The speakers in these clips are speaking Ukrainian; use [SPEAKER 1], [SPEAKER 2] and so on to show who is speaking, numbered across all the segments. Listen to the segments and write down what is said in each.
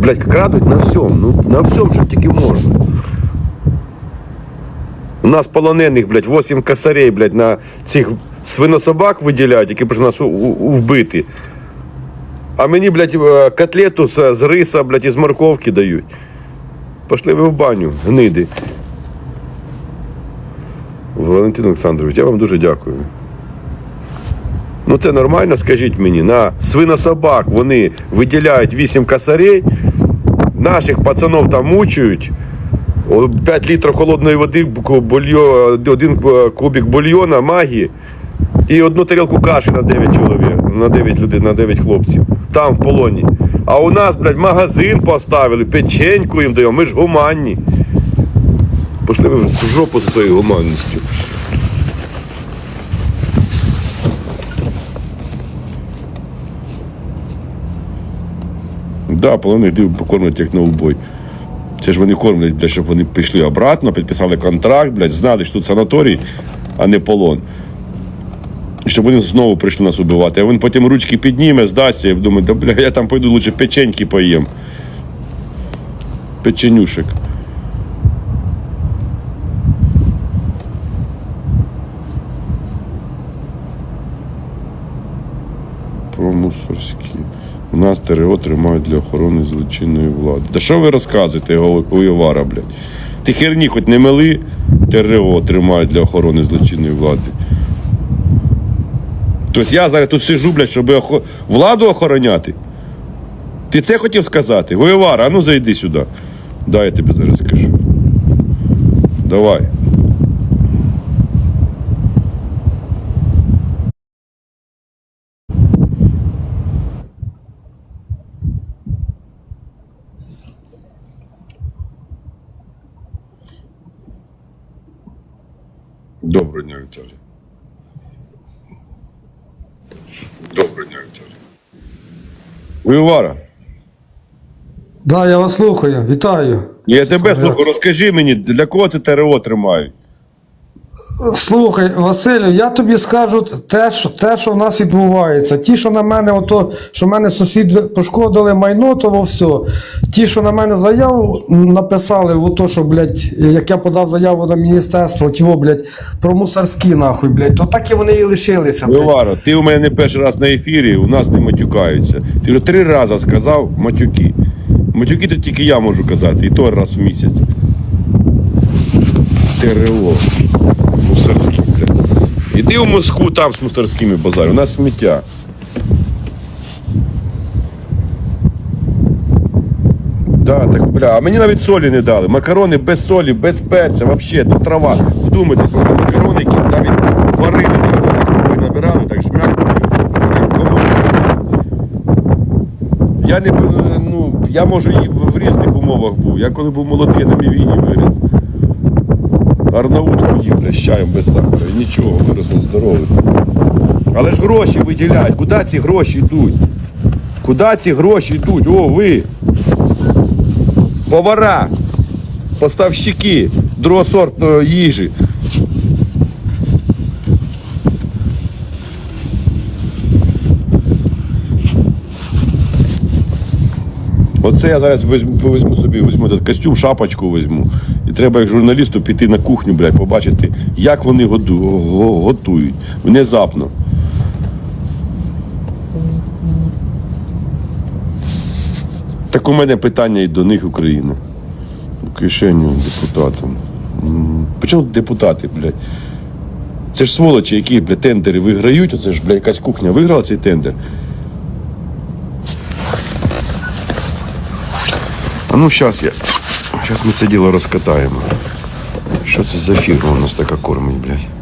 [SPEAKER 1] блядь, крадуть на всьому. Ну, на всьому, що тільки можна. У нас полонених, блядь, 8 косарей, блядь, на цих свинособак виділяють, які прийшли нас вбити. А мені, блядь, е, котлету з, з риса, блядь, із морковки дають. Пошли ви в баню, гниди. Валентин Олександрович, я вам дуже дякую. Ну це нормально, скажіть мені, на свинособак вони виділяють 8 косарей, наших пацанов там мучують. 5 літрів холодної води, один кубик бульйона, магії і одну тарілку каші на 9 чоловік, на 9 людей, на 9 хлопців. Там в полоні. А у нас, блядь, магазин поставили, печеньку їм даємо, ми ж гуманні. Пошли ви в жопу зі своєю гуманністю. Да, полонених див покормлять як на убой. Це ж вони кормлять, блядь, щоб вони пішли обратно, підписали контракт, блядь, знали, що тут санаторій, а не полон. І щоб вони знову прийшли нас убивати. А він потім ручки підніме, здасться і думає, да бля, я там пойду лучше печеньки поїм. Печенюшек. Про мусорські. У нас ТРО тримають для охорони злочинної влади. Та що ви розказуєте, Уєвара, блядь? Ти херні хоч не мили, ТРО тримають для охорони злочинної влади. Тобто я зараз тут сижу, блядь, щоб охо- владу охороняти. Ти це хотів сказати? Воєвара, а ну зайди сюди. Дай я тобі зараз скажу. Давай. Воєвара.
[SPEAKER 2] Да, я вас слухаю. Вітаю.
[SPEAKER 1] Я тебе слухаю, розкажи мені, для кого це ТРО тримають?
[SPEAKER 2] Слухай, Василю, я тобі скажу те, що, те, що в нас відбувається. Ті, що на мене, ото, що мене сусіди пошкодили майно, то все. Ті, що на мене заяву написали, в то, що, блядь, як я подав заяву на міністерство, тіво, блядь, про мусорські, нахуй, блядь, то так і вони і лишилися. Блядь.
[SPEAKER 1] Ти у мене не перший раз на ефірі, у нас не матюкаються. Ти вже три рази сказав матюки. Матюки то тільки я можу казати, і то раз в місяць. ТРО. Мусорські, блядь. Іди у Москву там з мусорськими базарі, у нас сміття. Да, так, бля, а мені навіть солі не дали. Макарони без солі, без перця, взагалі, тут трава. Вдумайтесь, просто макарони, які навіть варили, так набирали, так шмяк. як. Я не ну, я може і в в різних умовах був. Я коли був молодий, я на мівіні виріс. Арнаутку їм чаєм без сахара. І нічого, вирос здоровий. Але ж гроші виділяють. Куди ці гроші йдуть? Куди ці гроші йдуть? О, ви! Повара, поставщики другосортної їжі. Оце я зараз візьму, візьму собі, візьму этот костюм, шапочку візьму. І треба як журналісту піти на кухню, блядь, побачити, як вони готують. Внезапно. Так у мене питання і до них України. Кишеню депутатам. Причому депутати, блядь? Це ж сволочі, які, блядь, тендери виграють, оце ж, блядь, якась кухня виграла цей тендер. А ну зараз я. Зараз ми це діло розкатаємо. Що це за фірма у нас така кормить, блядь?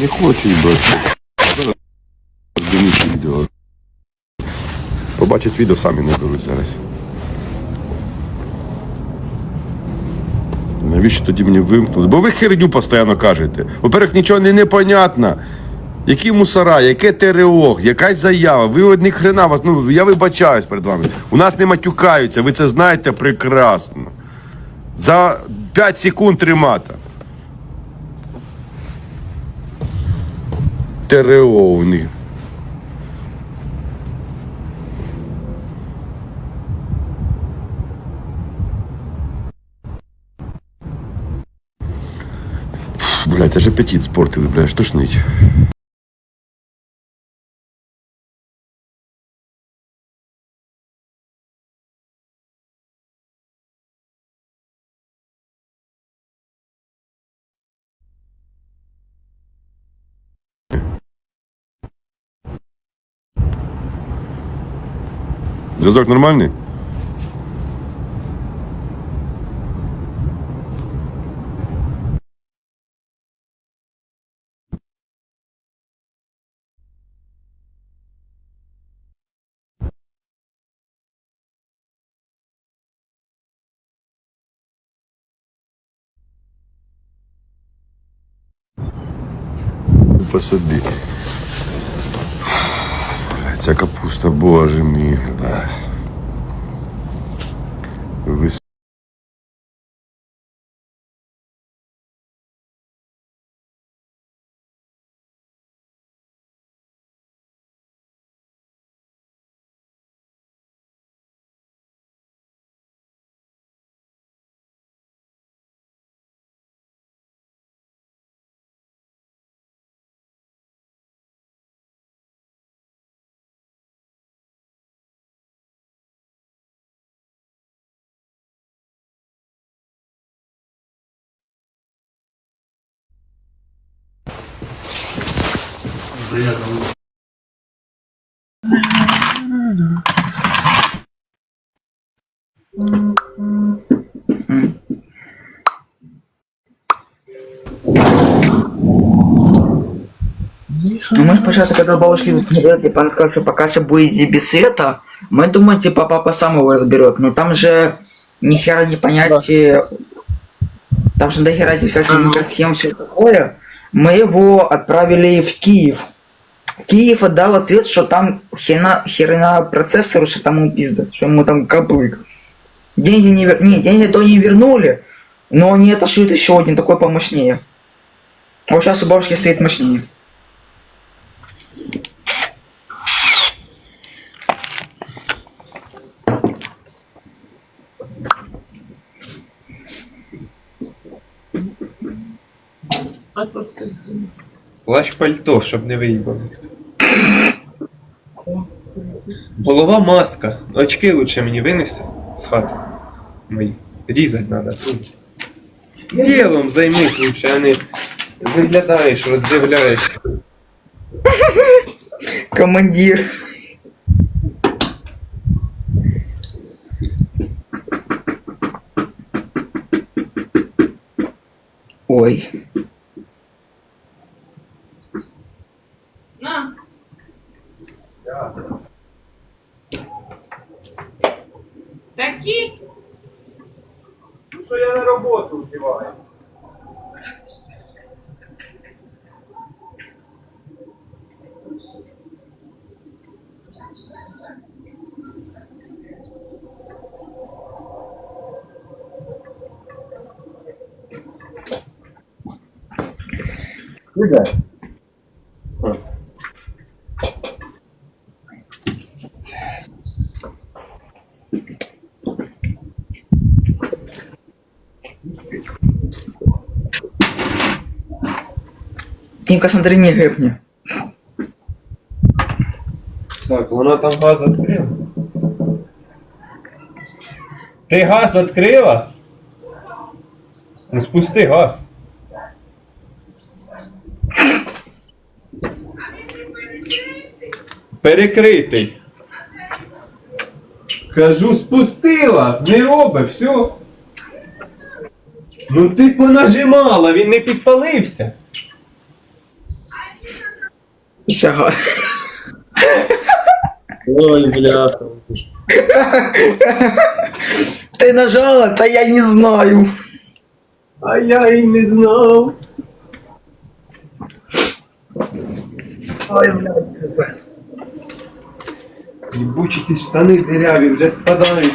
[SPEAKER 1] Не хочу брати. Побачать відео, самі не беруть зараз. Навіщо тоді мені вимкнули? Бо ви херню постійно кажете. Во-первых, нічого не непонятно. Які мусора, яке ТРО, якась заява. Ви одні хрена вас. Ну я вибачаюсь перед вами. У нас не матюкаються, ви це знаєте прекрасно. За 5 секунд тримата. Них. Блять, аж аппетит спортили, блядь, тошнить. Зв'язок нормальний? По собі. Ця капуста, боже мій. Да.
[SPEAKER 3] Ну, мы почему когда бабушки говорят, типа, она сказала, что пока что будете без света, мы думаем, типа, папа сам его разберет. Но там же ни хера не понять, э, там же до хера эти всякие микросхемы, все такое. Мы его отправили в Киев. Киев отдал ответ, что там херена, херена процессору, что там ему пизда, что ему там каплык. Деньги не, вер... не, деньги то не вернули, но они отошьют еще один такой помощнее. Вот сейчас у бабушки стоит мощнее.
[SPEAKER 4] Плащ пальто, щоб не виїбав. Голова маска. Очки лучше мені винеси з хати. Мої. Різати треба. Ділом займись лучше, а не виглядаєш, роздивляєш.
[SPEAKER 3] Командир. Ой.
[SPEAKER 5] Такі?
[SPEAKER 4] Що я на роботу вдіваю?
[SPEAKER 3] Куда? Тимка, смотри, не гэпни.
[SPEAKER 4] Так, вона там газ відкрила. Ти газ відкрила? Ну спусти газ. Перекритий. Кажу, спустила, не роби, все. Ну ти понажимала, він не підпалився.
[SPEAKER 3] Сяга.
[SPEAKER 4] Ой, бляха.
[SPEAKER 3] Ты нажала, та я не знаю.
[SPEAKER 4] А я і не знав.
[SPEAKER 3] Ой, блядь, сука.
[SPEAKER 4] Ебучі ці штани диряві вже спадають.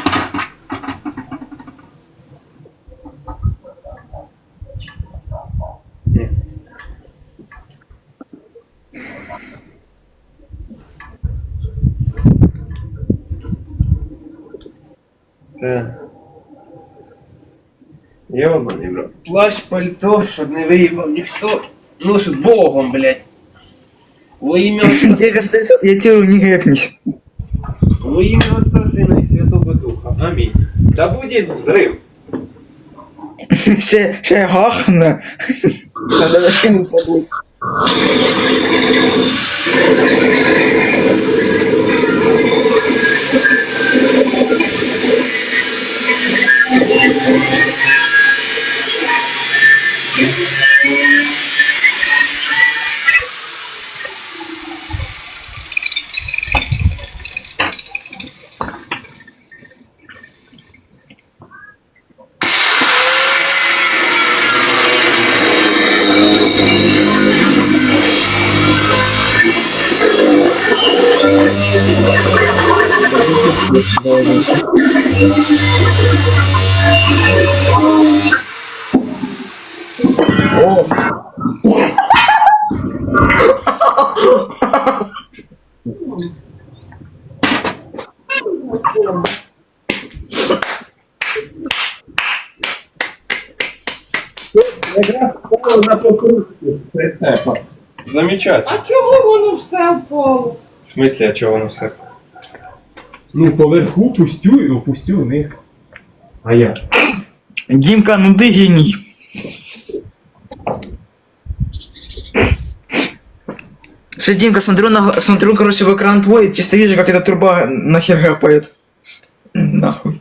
[SPEAKER 4] Йобаний, бро. Плащ, пальто, щоб не виїбав ніхто. Ну ж Богом, блядь. Во ім'я Отця
[SPEAKER 3] я тебе не гэпнись.
[SPEAKER 4] Во ім'я Отця, Сина і Святого Духа. Амінь. Та буде взрив.
[SPEAKER 3] Ще, ще гахне. Закинуть подуй.
[SPEAKER 4] Якраз впало? В смысле, а чого воно все? Ну, поверху пустю і опустю у них. А я?
[SPEAKER 3] Димка, ну ты гений. Что, Димка, смотрю, на, смотрю, короче, в экран твой, чисто вижу, как эта труба нахер гапает. Нахуй.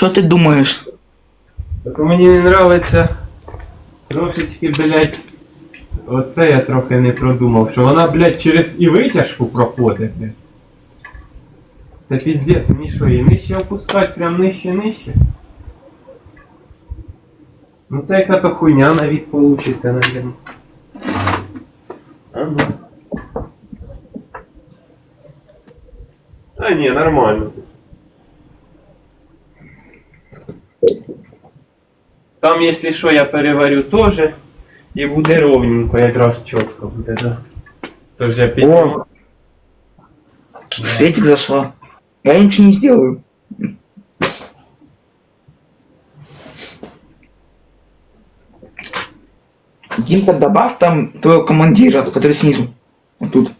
[SPEAKER 3] Что ты думаешь?
[SPEAKER 4] Так мені не нравиться трошечки, блядь. Оце я трохи не продумав, що вона, блядь, через і витяжку проходить, блядь. Це піздець, мені що, її нижче опускати, прям нижче, нижче. Ну це яка-то хуйня навіть получиться, наверное. А ну. А ні, нормально. Там, если що, я переварю теж. І буде ровненько, якраз чітко буде, да. Тож я підніму.
[SPEAKER 3] О. Светик зашла. Я ничего не сделаю. Димка, добавь там твоего командира, который снизу. Вот тут.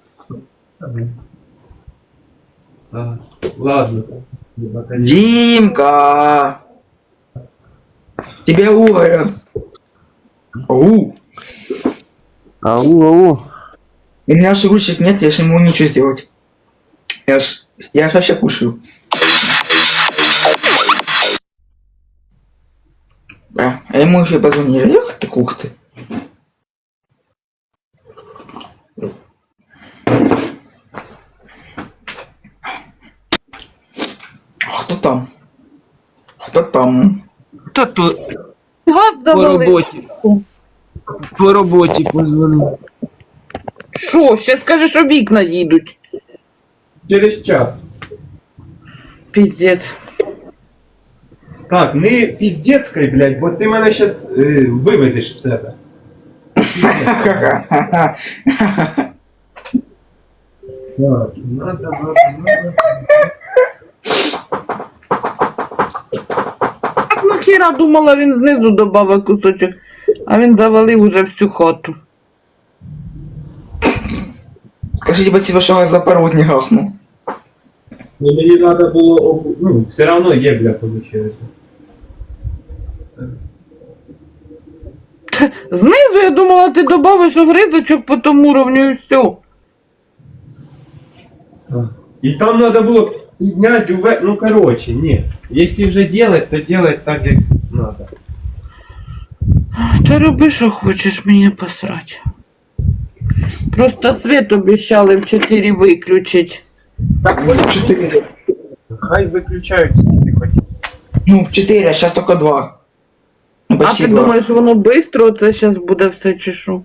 [SPEAKER 4] А, ладно.
[SPEAKER 3] Димка! Тебя уволят. Ау.
[SPEAKER 1] Ау, ау.
[SPEAKER 3] У меня же ручек нет, я же не могу ничего сделать. Я ж, я ж вообще кушаю. Да, а ему еще позвонили. Эх ты, кух ты. Кто там? Кто там?
[SPEAKER 6] Та то
[SPEAKER 5] Газ
[SPEAKER 6] по
[SPEAKER 5] завалив.
[SPEAKER 6] роботі. По роботі позвонив.
[SPEAKER 5] Що, ще скажеш, що вікна їдуть.
[SPEAKER 4] Через час.
[SPEAKER 5] Піздець.
[SPEAKER 4] Так, не піздецькай, блядь, бо ти мене щас е, виведеш з себе.
[SPEAKER 3] Ха-ха-ха.
[SPEAKER 4] Так, надо, надо, надо.
[SPEAKER 5] Нахіра думала, він знизу добавив кусочок, а він завалив уже всю хату.
[SPEAKER 3] Скажите спасибо, что я запорот не гахнул.
[SPEAKER 4] Ну, мені треба було, ну, все одно є, бля, получилось.
[SPEAKER 5] Знизу я думала, ти добавиш огризочок по тому уровню і все.
[SPEAKER 4] І там треба було підняти уве... Ну короче, ні. Якщо вже делать, то делать так, як надо.
[SPEAKER 5] Та роби, що хочеш, мені посрать. Просто світ обіцяли в 4 виключить.
[SPEAKER 3] Так, вот 4.
[SPEAKER 4] Хай виключають скільки хотів.
[SPEAKER 3] Ну, 4, а сейчас только 2. Ну,
[SPEAKER 5] А
[SPEAKER 3] почти
[SPEAKER 5] ти
[SPEAKER 3] 2.
[SPEAKER 5] думаєш, воно швидко це зараз буде все чи що?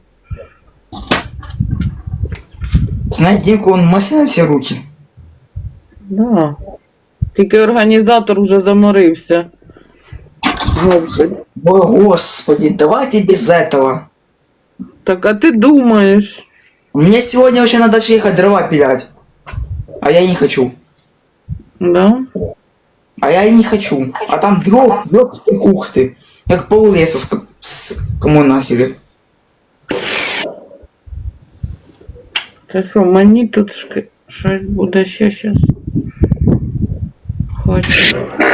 [SPEAKER 3] Знаете, Димка, он масляный на все руки.
[SPEAKER 5] Да. Тільки організатор вже заморився. Господи.
[SPEAKER 3] Ой, господи, давайте без этого.
[SPEAKER 5] Так, а ти думаєш?
[SPEAKER 3] Мне сегодня вообще надо дальше ехать дрова пилять. А я не хочу.
[SPEAKER 5] Да?
[SPEAKER 3] А я и не хочу. А там дров, дров ты кухты. Как полулеса с, с кому насили.
[SPEAKER 5] Це що, мені тут шки... щось буде ще
[SPEAKER 4] watching.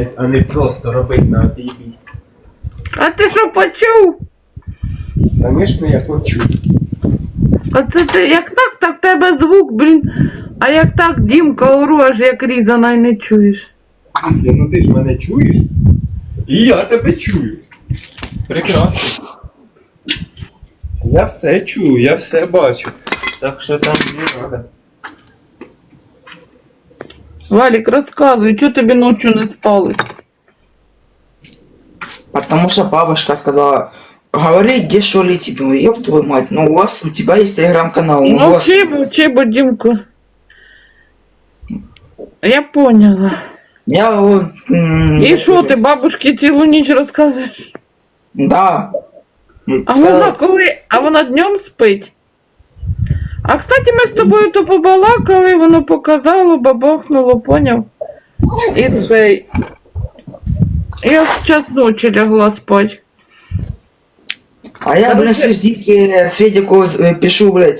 [SPEAKER 4] Блядь, а не просто робити на отъебісь.
[SPEAKER 5] А ти що почув?
[SPEAKER 4] Звісно, я хочу.
[SPEAKER 5] А це ти як так, так в тебе звук, блін. А як так, Дімка, ору, як різана і не чуєш.
[SPEAKER 4] Після, ну ти ж мене чуєш? І я тебе чую. Прекрасно. Я все чую, я все бачу. Так що там не треба.
[SPEAKER 5] Валік, розказуй, чого тобі ночі не спали?
[SPEAKER 3] Потому что бабушка сказала, говори, где что летит. Думаю, ёб твою мать, ну у вас, у тебя есть телеграм-канал, ну у
[SPEAKER 5] Ну,
[SPEAKER 3] вас...
[SPEAKER 5] чебо, чебо, Дімко. Я поняла.
[SPEAKER 3] Я вот... м,
[SPEAKER 5] І
[SPEAKER 3] я
[SPEAKER 5] що
[SPEAKER 3] тоже-
[SPEAKER 5] ти бабушці цілу ніч розказуєш?
[SPEAKER 3] Да.
[SPEAKER 5] А
[SPEAKER 3] Сказала,
[SPEAKER 5] вона коли. А вона днем спить? А кстати, ми з тобою то побалакали, воно показало, бабахнуло, поняв? І цей. Я в час ночі лягла спать.
[SPEAKER 3] А я, блин, Димке, Светику пишу, блядь,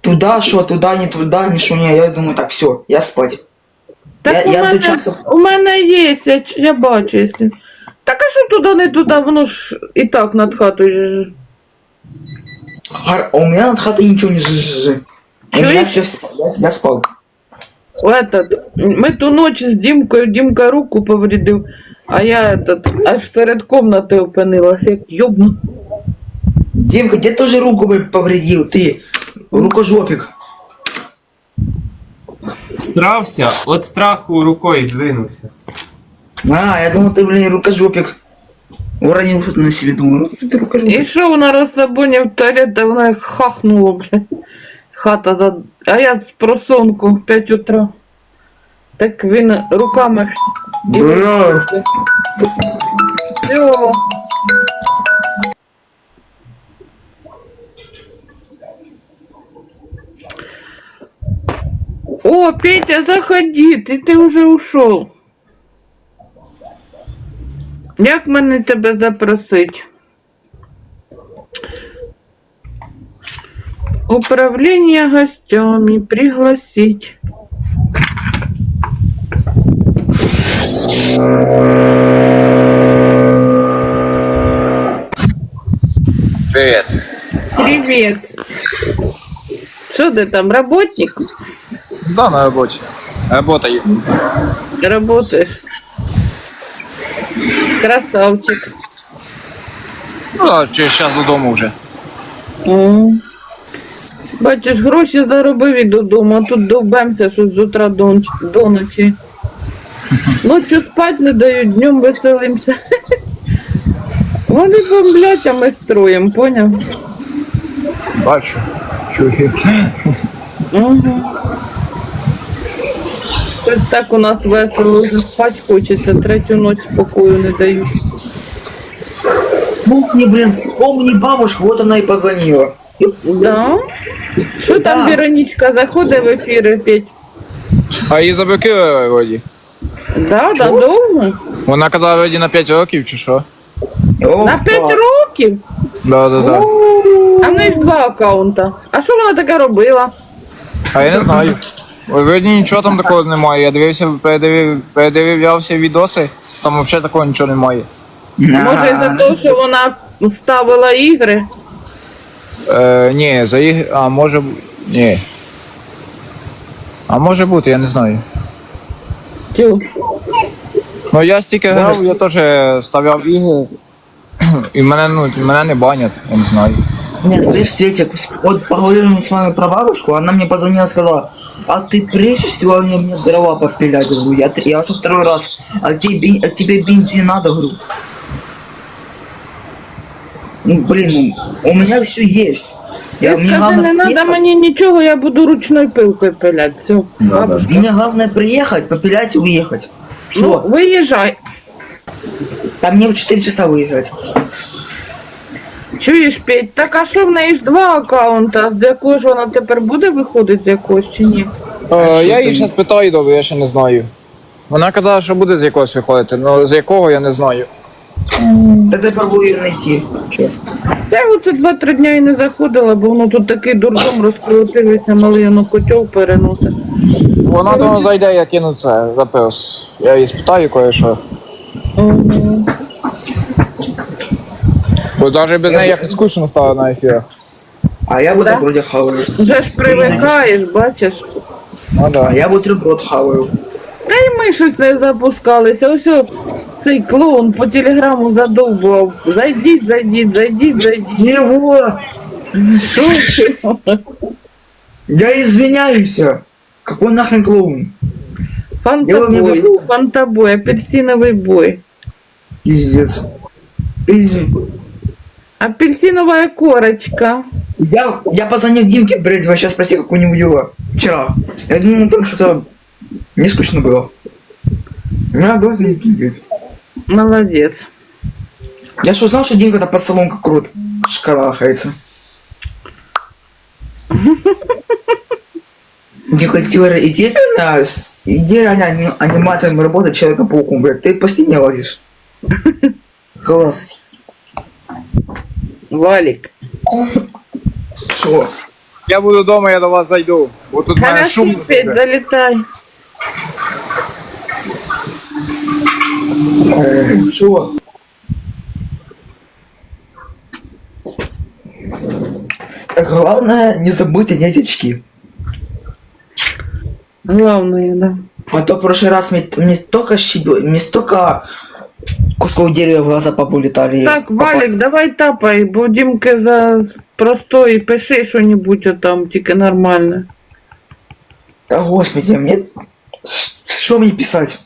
[SPEAKER 3] туда, что, туда, не туда, не что, не. Я думаю, так, все, я спать.
[SPEAKER 5] Так
[SPEAKER 3] Я-
[SPEAKER 5] у,
[SPEAKER 3] я
[SPEAKER 5] мене,
[SPEAKER 3] часу-
[SPEAKER 5] у мене є, я, я бачу, якщо. Так а що туди, не туди, воно ж і так над хатою. ж.
[SPEAKER 3] Гар- А у меня над хатой ничего не жжж. У меня
[SPEAKER 5] Чуешь?
[SPEAKER 3] все, я, я спал.
[SPEAKER 5] Этот, ми ту ніч з Дімкою, Дімка руку повредив, а я этот, аж серед комнати опинилась, як йобну.
[SPEAKER 3] Димка, где ты уже руку бы повредил, ты? Рукожопик.
[SPEAKER 4] Стрався, от страху рукою двинувся.
[SPEAKER 3] А, я думал, ты, блин, рукожопик. Уронил что-то на себе, думаю, ну ты рукожопик.
[SPEAKER 5] І що вона розсабоня в туалет, та вона як хахнула, бля. Хата за. А я з просонку 5 утра. Так він руками.
[SPEAKER 3] Бля.
[SPEAKER 5] Все. О, Петя, заходи, ти, ти вже ушов. Як мене тебе запросить? Управление гостями пригласить.
[SPEAKER 7] Привет.
[SPEAKER 5] Привет. Что ты там, работник?
[SPEAKER 7] Да, на работе. Работаю.
[SPEAKER 5] Работаешь? Красавчик.
[SPEAKER 7] Ну, да, сейчас додому вже.
[SPEAKER 5] Бачиш, гроші заробив і додому, а тут довбемося, що з утра до, до ночі. Ночі спать не дають, днем веселимося. Вони бомблять, а ми строїм, поняв?
[SPEAKER 7] Бачу. Чую.
[SPEAKER 5] Ага. Щось Так у нас весело, вже спать хочеться, третю ніч спокою не дають.
[SPEAKER 3] Помни, блин, вспомни бабушку, вот она и позвонила.
[SPEAKER 5] Да? Що там
[SPEAKER 3] Да.
[SPEAKER 5] Вероничка заходить в ефір опять?
[SPEAKER 7] А її заблокували вроді.
[SPEAKER 5] Да, да, довго?
[SPEAKER 7] Вона казала вроді на 5 років чи що?
[SPEAKER 3] О,
[SPEAKER 5] На 5
[SPEAKER 3] так.
[SPEAKER 5] років?
[SPEAKER 7] Да, да, да.
[SPEAKER 5] А в неї два аккаунта. А що вона таке робила?
[SPEAKER 7] А я не знаю. Вроді нічого там такого немає. Я дивився, передивив, передивлявся відоси, там взагалі такого нічого немає.
[SPEAKER 5] Може, за те, що вона ставила ігри?
[SPEAKER 7] Е, ні, за їх. А може. бу- Ні. А може бути, я не знаю.
[SPEAKER 5] Тю.
[SPEAKER 7] Ну я стільки грав, я теж ставляв ігри. І мене, ну, мене не банять, я не знаю.
[SPEAKER 3] Нет, слышь, Светик, вот поговорили мы с вами про бабушку, она мне позвонила и сказала, а ты прежде сегодня мне дрова попилять, говорю, я, я уже второй раз, а тебе, а тебе бензин надо, говорю. Ну, блин, ну, у меня все есть. Я, мне,
[SPEAKER 5] Скажи,
[SPEAKER 3] главное
[SPEAKER 5] не треба
[SPEAKER 3] приехать,
[SPEAKER 5] мені нічого, я буду ручною пилкою пилять. Все, бабушка.
[SPEAKER 3] мне главное приехать, попилять и уехать. Все,
[SPEAKER 5] Ну, виїжджай.
[SPEAKER 3] там мне в 4 часа выезжать.
[SPEAKER 5] Чуєш, Петь, так а що в неї ж два аккаунта, з якого ж вона тепер буде виходити з якогось чи ні?
[SPEAKER 7] Е, я її зараз питаю добре, я ще не знаю. Вона казала, що буде з якогось виходити, але з якого я не знаю.
[SPEAKER 3] Тогда попробую ее найти. Чё?
[SPEAKER 5] Я оце два-три дня і не заходила, бо воно тут такий дурдом розкрутився, малий воно котел переносить.
[SPEAKER 7] Вона то зайде, я кину це запис. Я її спитаю кое-що. Бо навіть без неї якось скучно стало на ефірах.
[SPEAKER 3] А я буду
[SPEAKER 5] Да?
[SPEAKER 3] вроде хаваю.
[SPEAKER 5] Вже ж привикаєш, бачиш.
[SPEAKER 7] Ну
[SPEAKER 3] А
[SPEAKER 7] да.
[SPEAKER 3] я бутерброд хаваю.
[SPEAKER 5] Та й ми щось не запускалися. Ось о, цей клоун по телеграму задовбував. Зайдіть, зайдіть, зайдіть, зайдіть.
[SPEAKER 3] Его!
[SPEAKER 5] Що ти?
[SPEAKER 3] Я извиняюсь. Какой нахрен клоун? Дело мне
[SPEAKER 5] Фантабой,
[SPEAKER 3] было.
[SPEAKER 5] фантабой, апельсиновий бой.
[SPEAKER 3] Пиздец. Пиздец.
[SPEAKER 5] Апельсиновая корочка.
[SPEAKER 3] Я, я позвонил Димке Брезева, сейчас спроси, как у него дела. Вчера. Я думал, там что-то не скучно было. Меня должен не.
[SPEAKER 5] Молодец.
[SPEAKER 3] Я что, знал, что Димка-то под столом как крут шкалахается. Димка, иди, иди реально, иди реально ани- аниматором работать Человека-пауком, блядь. Ты по стене лазишь. Класс.
[SPEAKER 5] Валик.
[SPEAKER 3] Что?
[SPEAKER 7] Я буду вдома, я до вас зайду. Бо тут мене
[SPEAKER 5] Хорошо,
[SPEAKER 7] шум.
[SPEAKER 5] Петь, залетай.
[SPEAKER 3] Э, Что? Главное не забыть одеть очки.
[SPEAKER 5] Главное, да.
[SPEAKER 3] А то в прошлый раз мне, мне столько щебе, мне столько кусков дерева в глаза повылетали.
[SPEAKER 5] Так, Валик, давай тапай, бо Дімки за простой, пиши що-нибудь там, тільки нормальне.
[SPEAKER 3] Да господи, мне... Что мне писать?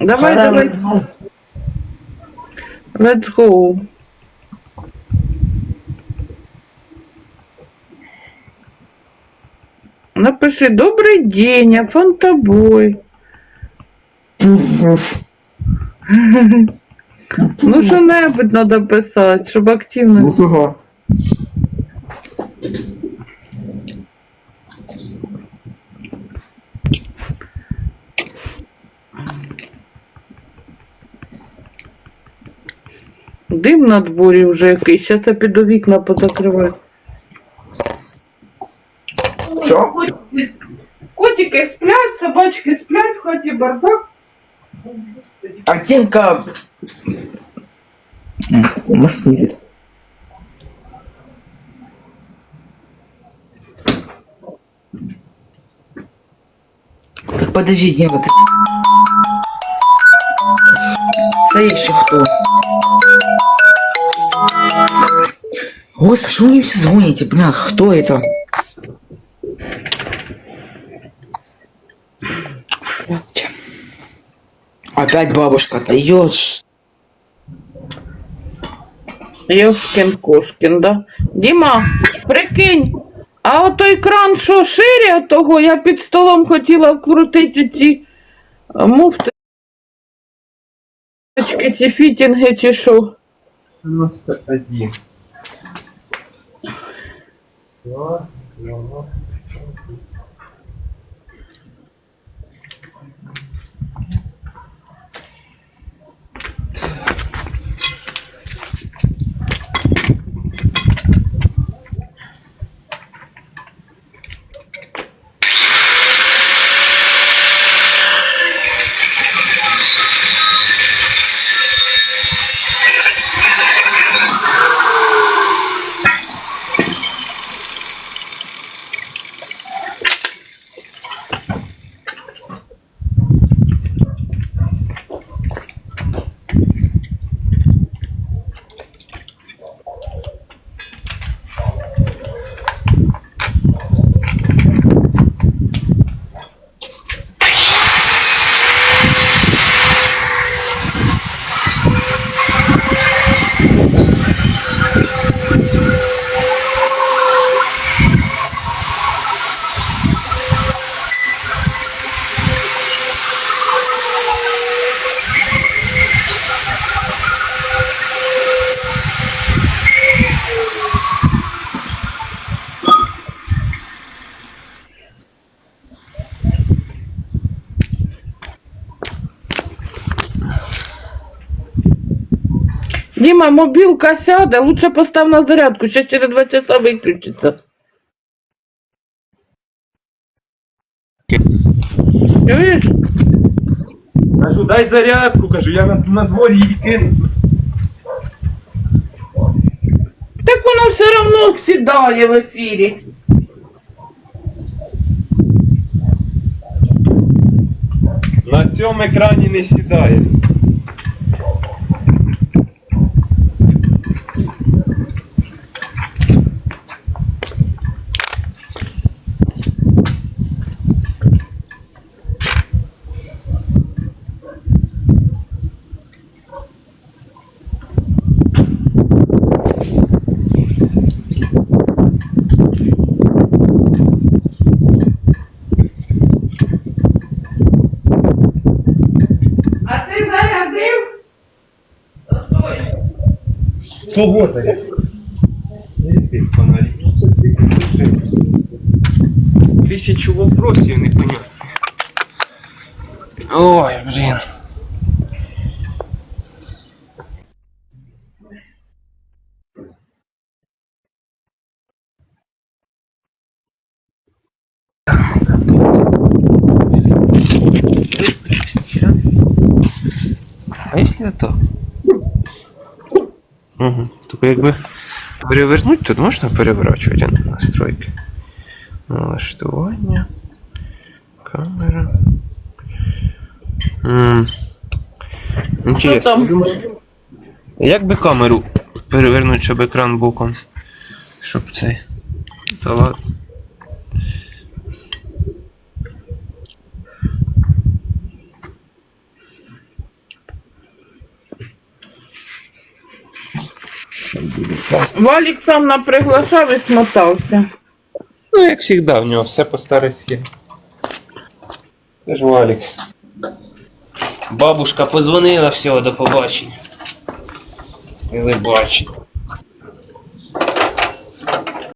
[SPEAKER 5] Давай,
[SPEAKER 3] Пора
[SPEAKER 5] давай, let's go. Напиши добрий день, я фантобой.
[SPEAKER 3] Фу-фу-фу.
[SPEAKER 5] Ну що-небудь надо писати, щоб активно.
[SPEAKER 3] Ну, сука.
[SPEAKER 5] Дим на дворі вже якийсь, зараз я піду вікна позакриваю.
[SPEAKER 3] Все?
[SPEAKER 5] Котики сплять, собачки сплять, в хаті бардак.
[SPEAKER 3] А Тимка... Маснилит. Так подожди, Дима, ты... Следующий кто? Господи, что вы все звоните, бля, кто это? Опять бабушка-то, ёж.
[SPEAKER 5] Йошкін Кошкін, да? Діма, прикинь, а ото екран що шире того, я під столом хотіла вкрутити ці А муфти. Ці фітінги чи що?
[SPEAKER 8] 91.
[SPEAKER 5] Діма, мобілка сяде, лучше постав на зарядку, ще через два часа виключиться. Чуєш?
[SPEAKER 8] Кажу, дай зарядку, кажу, я на, на дворі її кину.
[SPEAKER 5] Так воно все одно сідає в ефірі.
[SPEAKER 8] На цьому екрані не сідає. Кого зарядку? Який фонарик? Ну, це ти дуже. Тисячу вопросів не понятно.
[SPEAKER 4] Ой, блін. А если это? Угу. Только якби перевернуть, тут можна переворачувати настройки. Налаштування. Камера. М. Інтересно.
[SPEAKER 5] ну,
[SPEAKER 4] думаю, Як би камеру перевернути, щоб екран боком? Щоб цей. Та ладно.
[SPEAKER 5] Валік сам наприглашав і смотався.
[SPEAKER 4] Ну, як завжди, в нього все по старих є. Це ж Валік. Бабушка позвонила, все, до побачення. Телебачення.